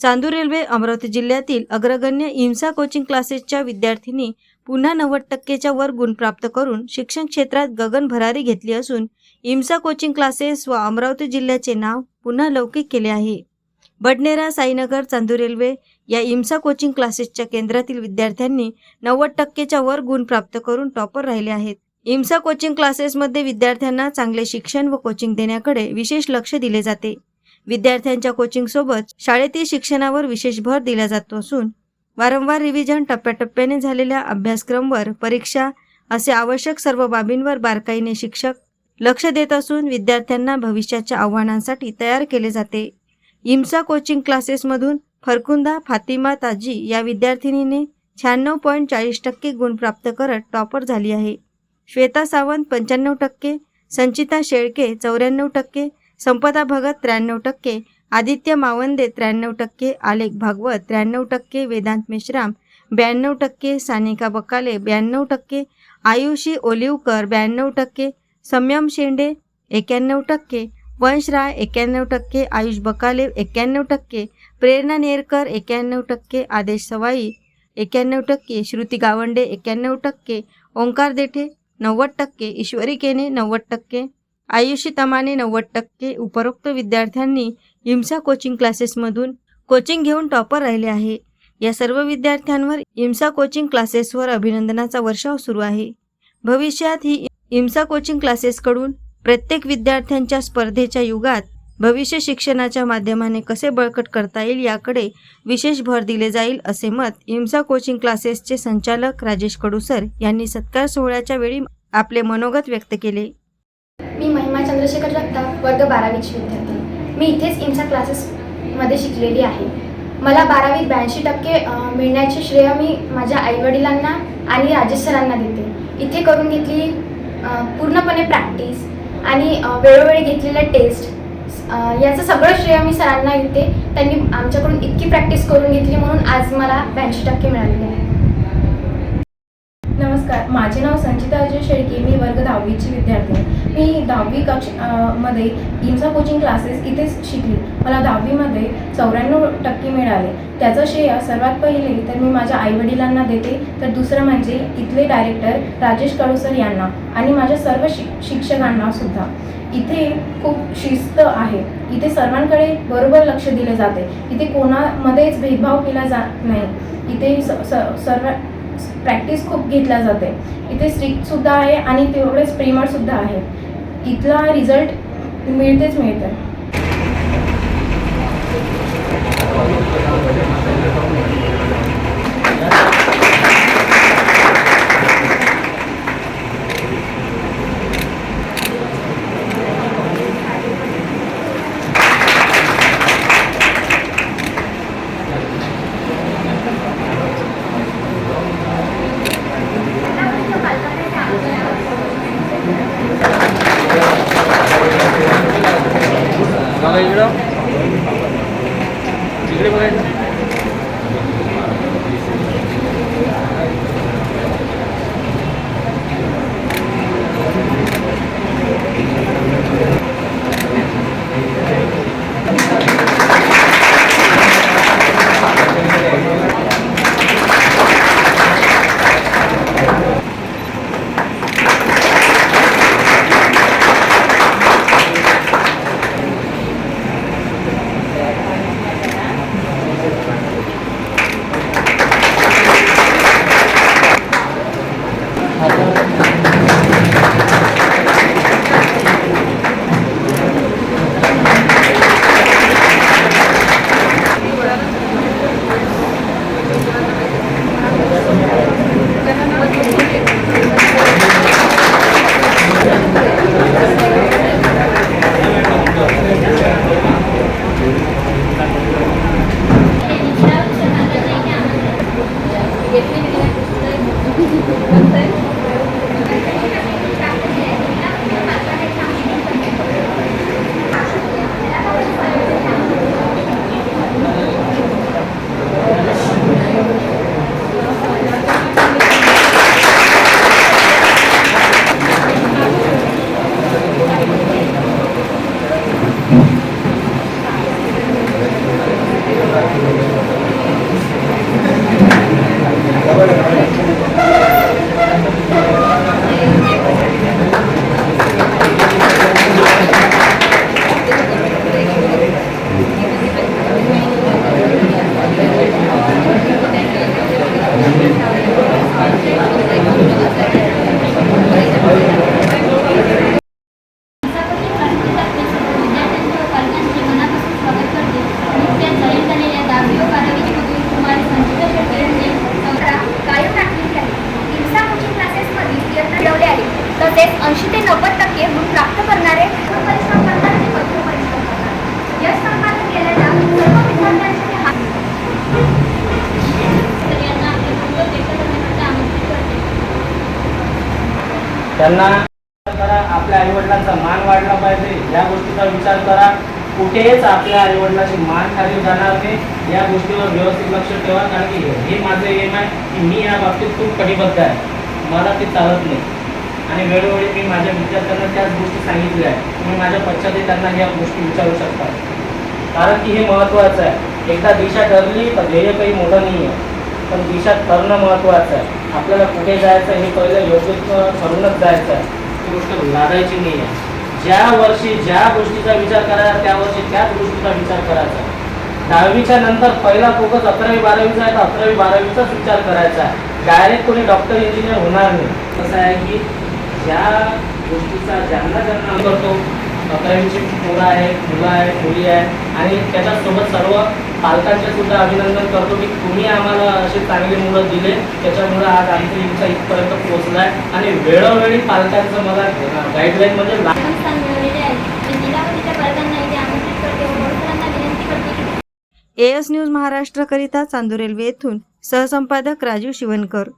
Chandur railway Amravati जिल्ह्यातील अग्रगण्य इम्सा coaching क्लासेसच्या विद्यार्थ्यांनी पुन्हा नव्वद टक्केच्या वर गुण प्राप्त करून शिक्षण क्षेत्रात गगन भरारी घेतली असून इम्सा कोचिंग क्लासेस व अमरावती जिल्ह्याचे नाव पुन्हा लौकिक केले आहे. बडनेरा साईनगर चांदूर रेल्वे या इम्सा कोचिंग क्लासेसच्या केंद्रातील विद्यार्थ्यांनी नव्वद टक्केच्या वर गुण प्राप्त करून टॉपर राहिले आहेत. इम्सा कोचिंग क्लासेसमध्ये विद्यार्थ्यांना चांगले शिक्षण व कोचिंग देण्याकडे विशेष लक्ष दिले जाते. विद्यार्थ्यांच्या कोचिंगसोबत शाळेतील शिक्षणावर विशेष भर दिला जातो असून वारंवार रिव्हिजन टप्प्याटप्प्याने झालेल्या अभ्यासक्रमवर परीक्षा असे आवश्यक सर्व बाबींवर बारकाईने शिक्षक लक्ष देत असून विद्यार्थ्यांना भविष्याच्या आव्हानांसाठी तयार केले जाते. इम्सा कोचिंग क्लासेसमधून फरकुंदा फातिमा ताजी या विद्यार्थिनीने शहाण्णव पॉईंट चाळीस टक्के गुण प्राप्त करत टॉपर झाली आहे. श्वेता सावंत पंच्याण्णव टक्के संचिता शेळके चौऱ्याण्णव टक्के संपदा भगत त्र्याण्णव टक्के आदित्य मावंदे त्र्याण्णव टक्के आलेख भागवत त्र्याण्णव टक्के वेदांत मेश्राम ब्याण्णव टक्के सानिका बकाले ब्याण्णव टक्के आयुषी ओलिवकर ब्याण्णव टक्के संयम शेंडे एक्याण्णव टक्के वंश राय एक्याण्णव टक्के आयुष बकाले एक्याण्णव टक्के प्रेरणा नेरकर एक्याण्णव टक्के आदेश सवाई एक्याण्णव टक्के श्रुती गावंडे एक्याण्णव टक्के ओंकार देठे नव्वद टक्के ईश्वरी केने नव्वद टक्के आयुषी तमाने नव्वद टक्के उपरोक्त विद्यार्थ्यांनी इम्सा कोचिंग क्लासेसमधून कोचिंग घेऊन टॉपर राहिले आहे. या सर्व विद्यार्थ्यांवर इम्सा कोचिंग क्लासेसवर अभिनंदनाचा वर्षाव सुरू आहे. भविष्यात ही इम्सा कोचिंग क्लासेसकडून प्रत्येक विद्यार्थ्यांच्या स्पर्धेच्या युगात भविष्य शिक्षणाच्या माध्यमाने कसे बळकट करता येईल याकडे विशेष भर दिले जाईल असे मत इम्सा कोचिंग क्लासेसचे संचालक राजेश कडुसर यांनी सत्कार सोहळ्याच्या वेळी आपले मनोगत व्यक्त केले. महिमा चंद्रशेखर जगताप वर्ग बारावीची विद्यार्थी. मी इथेच इन्सा क्लासेसमध्ये शिकलेली आहे. मला बारावीत ब्याऐंशी टक्के मिळण्याचे श्रेय मी माझ्या आईवडिलांना आणि राजेश सरांना देते. इथे करून घेतली पूर्णपणे प्रॅक्टिस आणि वेळोवेळी घेतलेल्या टेस्ट याचं सगळं श्रेय मी सरांना देते त्यांनी आमच्याकडून इतकी प्रॅक्टिस करून घेतली म्हणून आज मला ब्याऐंशी टक्के मिळालेले आहे. नमस्कार माझे नाव संचिता अजय शेळके मी वर्ग दहावीची विद्यार्थी मी दहावी कक्षमध्ये इम्सा कोचिंग क्लासेस इथेच शिकली. मला दहावीमध्ये चौऱ्याण्णव टक्के मिळाले. त्याचं श्रेय सर्वात पहिले तर मी माझ्या आईवडिलांना देते. तर दुसरं म्हणजे इथले डायरेक्टर राजेश कळुसर यांना आणि माझ्या सर्व शिक शिक्षकांना सुद्धा. इथे खूप शिस्त आहे. इथे सर्वांकडे बरोबर लक्ष दिले जाते. इथे कोणामध्येच भेदभाव केला जात नाही. इथे स स- सर्व प्रॅक्टिस खूप घेतल्या जाते इथे स्ट्रिक्टसुद्धा आहे आणि तेवढेच प्रेमळसुद्धा आहे इथला रिझल्ट मिळतेच मिळतं त्यांना करा आपल्या आईवडिलांचा मान वाढला पाहिजे. या गोष्टीचा विचार करा. कुठेच आपल्या आईवडिलांची मान खाली जाणार नाही. या गोष्टीवर व्यवस्थित लक्ष ठेवा कारण की हे माझं एम आहे की मी या बाबतीत खूप कटिबद्ध आहे. मला ते चालत नाही. आणि वेळोवेळी मी माझ्या विद्यार्थ्यांना त्याच गोष्टी सांगितल्या आहे तुम्ही माझ्या पश्चातही त्यांना या गोष्टी विचारू शकता. कारण की हे महत्त्वाचं आहे. एकदा दिशा ठरली तर ध्येय काही मोठं नाही आहे पण दिशा ठरणं महत्त्वाचं आहे. आपल्याला कुठे जायचं आहे हे पहिलं योग्य ठरूनच जायचं आहे. ती गोष्ट लादायची नाही आहे. ज्या वर्षी ज्या गोष्टीचा विचार करायचा त्या वर्षी त्याच गोष्टीचा विचार करायचा दहावीच्या नंतर पहिला फोकस अकरावी बारावीचा आहे तर अकरावी बारावीचाच विचार करायचा आहे. डायरेक्ट कोणी डॉक्टर इंजिनियर होणार नाही. कसं आहे की ज्या गोष्टीचा ज्यांना ज्यांना करतो अकरावीची मुलं आहेत मुलं आहेत मुली आहेत. आणि त्याच्यासोबत सर्व पालकांचे सुद्धा अभिनंदन करतो की तुम्ही आम्हाला असे चांगले मुलं दिले. त्याच्यामुळं आज आमची इच्छा इथपर्यंत पोहोचला आहे आणि वेळोवेळी पालकांचं मला गाईडलाईन म्हणजे ला- प्रथम स्थान मिळवलेले आहे. मी तिला व तिच्या पालकांना इथे आमंत्रित करते. व वडीलधाऱ्यांना विनंती करते की एएस न्यूज महाराष्ट्रकरिता चांदूर रेल्वे येथून सहसंपादक राजू शिवणकर